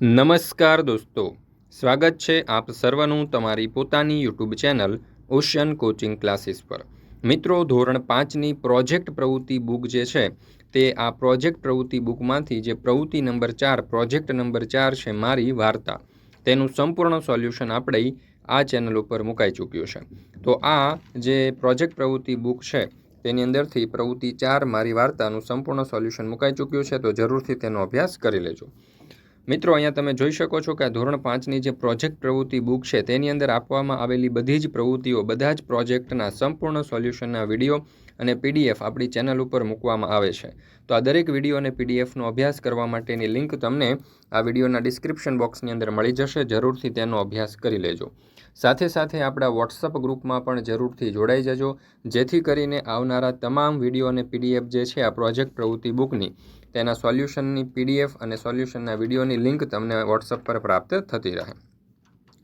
નમસ્કાર દોસ્તો. સ્વાગત છે આપ સર્વનું તમારી પોતાની YouTube channel Ocean Coaching Classes પર. મિત્રો, ધોરણ પાંચની પ્રોજેક્ટ પ્રવૃત્તિ બુક જે છે, તે આ પ્રોજેક્ટ પ્રવૃત્તિ બુકમાંથી જે પ્રવૃત્તિ નંબર ચાર, પ્રોજેક્ટ નંબર ચાર છે મારી વાર્તા, તેનું સંપૂર્ણ સોલ્યુશન આપણે આ ચેનલ ઉપર મુકાઈ ચૂક્યું છે. તો આ જે પ્રોજેક્ટ પ્રવૃત્તિ બુક છે, તેની અંદરથી પ્રવૃત્તિ ચાર મારી વાર્તાનું સંપૂર્ણ સોલ્યુશન મુકાઈ ચૂક્યું છે, તો જરૂરથી તેનો અભ્યાસ કરી લેજો. મિત્રો, અહીંયા તમે જોઈ શકો છો કે આ ધોરણ પાંચની જે પ્રોજેક્ટ પ્રવૃત્તિ બુક છે, તેની અંદર આપવામાં આવેલી બધી જ પ્રવૃત્તિઓ, બધા જ પ્રોજેક્ટના સંપૂર્ણ સોલ્યુશનના વીડિયો અને પીડીએફ આપણી ચેનલ ઉપર મૂકવામાં આવે છે. તો આ દરેક વીડિયો અને પીડીએફનો અભ્યાસ કરવા માટેની લિંક તમને આ વિડીયોના ડિસ્ક્રિપ્શન બોક્સની અંદર મળી જશે. જરૂરથી તેનો અભ્યાસ કરી લેજો. સાથે સાથે આપણા વોટ્સઅપ ગ્રુપમાં પણ જરૂરથી જોડાઈ જજો. જેથી કરીને આવનારા તમામ વીડિયો અને પીડીએફ જે છે આ પ્રોજેક્ટ પ્રવૃત્તિ બુકની, તેના સોલ્યુશનની પીડીએફ અને સોલ્યુશનના વિડીયોની લિંક તમને વોટ્સઅપ પર પ્રાપ્ત થતી રહે.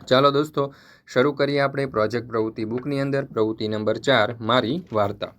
ચાલો દોસ્તો, શરૂ કરીએ આપણે પ્રોજેક્ટ પ્રવૃત્તિ બુકની અંદર. પ્રવૃત્તિ નંબર ચાર, મારી વાર્તા.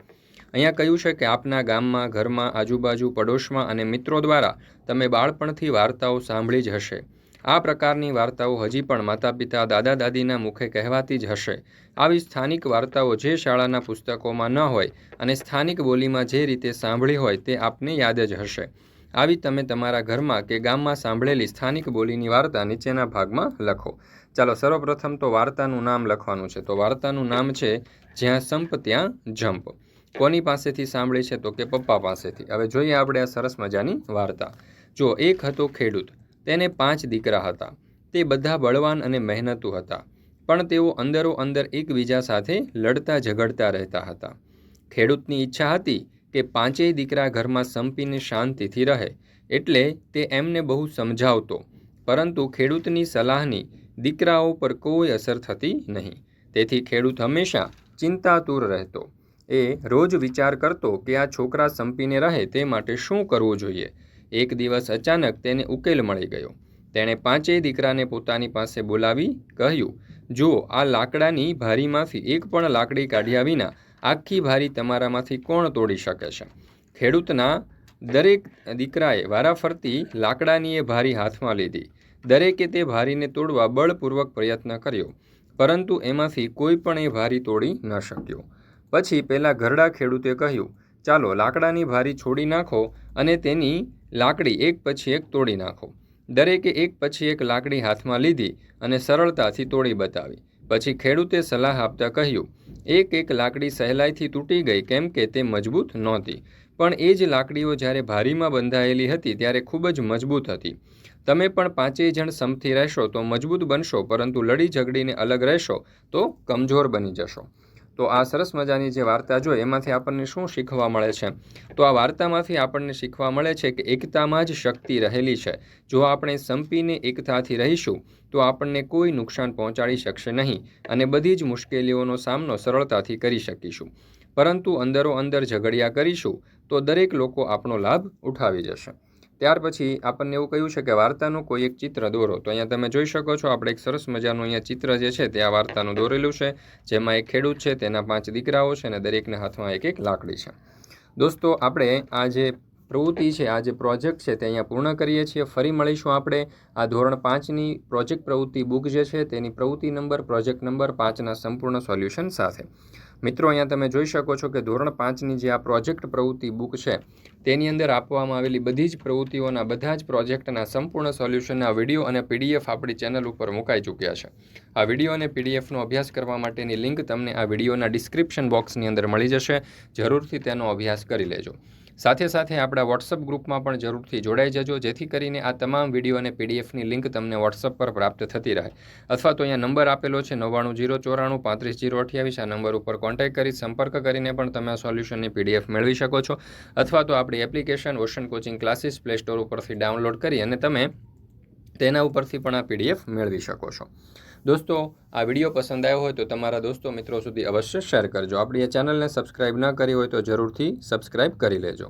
અહીંયા કહ્યું છે કે આપના ગામમાં, ઘરમાં, આજુબાજુ, પડોશમાં અને મિત્રો દ્વારા તમે બાળપણથી વાર્તાઓ સાંભળી જ હશે. આ પ્રકારની વાર્તાઓ હજી પણ માતા પિતા દાદા, દાદીના મુખે કહેવાતી જ હશે. આવી સ્થાનિક વાર્તાઓ જે શાળાના પુસ્તકોમાં ન હોય અને સ્થાનિક બોલીમાં જે રીતે સાંભળી હોય તે આપને યાદ જ હશે. આવી તમે તમારા ઘરમાં કે ગામમાં સાંભળેલી સ્થાનિક બોલીની વાર્તા નીચેના ભાગમાં લખો. ચાલો, સર્વપ્રથમ તો વાર્તાનું નામ લખવાનું છે. તો વાર્તાનું નામ છે જ્યાં સંપ, ત્યાં જંપ. કોની પાસેથી સાંભળી છે તો કે પપ્પા પાસેથી? હવે જોઈએ આપણે આ સરસ મજાની વાર્તા. જો એક હતો ખેડૂત, તેને પાંચ દીકરા હતા. તે બધા બળવાન અને મહેનતુ હતા, પણ તેઓ અંદરો અંદર એકબીજા સાથે લડતા ઝઘડતા રહેતા હતા. ખેડૂતની ઈચ્છા હતી કે પાંચેય દીકરા ઘરમાં સંપીને શાંતિથી રહે, એટલે તે એમને બહુ સમજાવતો. પરંતુ ખેડૂતની સલાહની દીકરાઓ પર કોઈ અસર થતી નહીં. તેથી ખેડૂત હંમેશા ચિંતાતુર રહેતો. એ રોજ વિચાર કરતો કે આ છોકરા સંપીને રહે તે માટે શું કરવું જોઈએ? એક દિવસ અચાનક તેને ઉકેલ મળી ગયો. તેણે પાંચેય દીકરાને પોતાની પાસે બોલાવી, કહ્યું, જુઓ, આ લાકડાની ભારીમાંથી એક પણ લાકડી કાઢ્યા વિના આખી ભારી તમારામાંથી કોણ તોડી શકે છે? ખેડૂતના દરેક દીકરાએ વારાફરતી લાકડાની એ ભારી હાથમાં લીધી. દરેકે તે ભારીને તોડવા બળપૂર્વક પ્રયત્ન કર્યો, પરંતુ એમાંથી કોઈ પણ એ ભારી તોડી ન શક્યો. પછી પેલા ઘરડા ખેડૂતે કહ્યું, ચાલો લાકડાની ભારી છોડી નાખો અને તેની લાકડી એક પછી એક તોડી નાખો. દરેકે એક પછી એક લાકડી હાથમાં લીધી અને સરળતાથી તોડી બતાવી. પછી ખેડૂતે સલાહ આપતા કહ્યું, એક એક લાકડી સહેલાઈથી તૂટી ગઈ કેમ કે તે મજબૂત નહોતી. પણ એ જ લાકડીઓ જ્યારે ભારીમાં બંધાયેલી હતી ત્યારે ખૂબ જ મજબૂત હતી. તમે પણ પાંચેય જણ સમથી રહેશો તો મજબૂત બનશો, પરંતુ લડી ઝઘડીને અલગ રહેશો તો કમજોર બની જશો. તો આ સરસ મજાની જે વાર્તા જો એમાંથી આપણને શું શીખવા મળે છે? તો આ વાર્તામાંથી આપણને શીખવા મળે છે કે એકતામાં જ શક્તિ રહેલી છે. જો આપણે સંપીને એકતાથી રહીશું, તો આપણને કોઈ નુકસાન પહોંચાડી શકશે નહીં અને બધી જ મુશ્કેલીઓનો સામનો સરળતાથી કરી શકીશું. પરંતુ અંદરો અંદર ઝઘડિયા કરીશું, તો દરેક લોકો આપણો લાભ ઉઠાવી જશે. ત્યાર પછી આપણને એવું કહ્યું છે કે વાર્તાનું કોઈ એક ચિત્ર દોરો. તો અહીંયા તમે જોઈ શકો છો, આપણે એક સરસ મજાનું અહીંયા ચિત્ર જે છે તે આ વાર્તાનું દોરેલું છે. જેમાં એક ખેડૂત છે, તેના પાંચ દીકરાઓ છે અને દરેકના હાથમાં એક એક લાકડી છે. દોસ્તો, આપણે આ જે પ્રવૃત્તિ છે, આ જે પ્રોજેક્ટ છે તે અહીંયા પૂર્ણ કરીએ છીએ. ફરી મળીશું આપણે. આ ધોરણ પાંચની પ્રોજેક્ટ પ્રવૃત્તિ બુક જે છે તેની પ્રવૃત્તિ નંબર, પ્રોજેક્ટ નંબર પાંચના સંપૂર્ણ સોલ્યુશન સાથે. મિત્રો, અહીંયા તમે જોઈ શકો છો કે ધોરણ પાંચની જે આ પ્રોજેક્ટ પ્રવૃત્તિ બુક છે, તેની અંદર આપવામાં આવેલી બધી જ પ્રવૃત્તિઓના બધા જ પ્રોજેક્ટના સંપૂર્ણ સોલ્યુશનના વીડિયો અને પીડીએફ આપણી ચેનલ ઉપર મુકાઈ ચૂક્યા છે. આ વીડિયો અને પીડીએફનો અભ્યાસ કરવા માટેની લિંક તમને આ વિડીયોના ડિસ્ક્રિપ્શન બોક્સની અંદર મળી જશે. જરૂરથી તેનો અભ્યાસ કરી લેજો. સાથે સાથે આપણા વોટ્સઅપ ગ્રુપમાં પણ જરૂરથી જોડાઈ જજો, જેથી કરીને આ તમામ વીડિયો અને પીડીએફની લિંક તમને વોટ્સઅપ પર પ્રાપ્ત થતી રહે. અથવા તો અહીંયા નંબર આપેલો છે નવ્વાણું જીરો ચોરાણું પાંત્રીસ જીરો અઠ્યાવીસ, આ નંબર ઉપર કોન્ટેક્ટ કરી, સંપર્ક કરીને પણ તમે આ સોલ્યુશનની પીડીએફ મેળવી શકો છો. અથવા તો આપણી application Ocean Coaching Classes Play Store ઉપરથી ડાઉનલોડ કરી અને તમે તેના ઉપરથી પણ આ પીડીએફ મેળવી શકો છો. દોસ્તો, આ વીડિયો પસંદ આવ્યો હોય તો તમારા દોસ્તો મિત્રો સુધી અવશ્ય શેર કરજો. આપણી આ ચેનલને સબસ્ક્રાઈબ ન કરી હોય તો જરૂરથી સબસ્ક્રાઈબ કરી લેજો.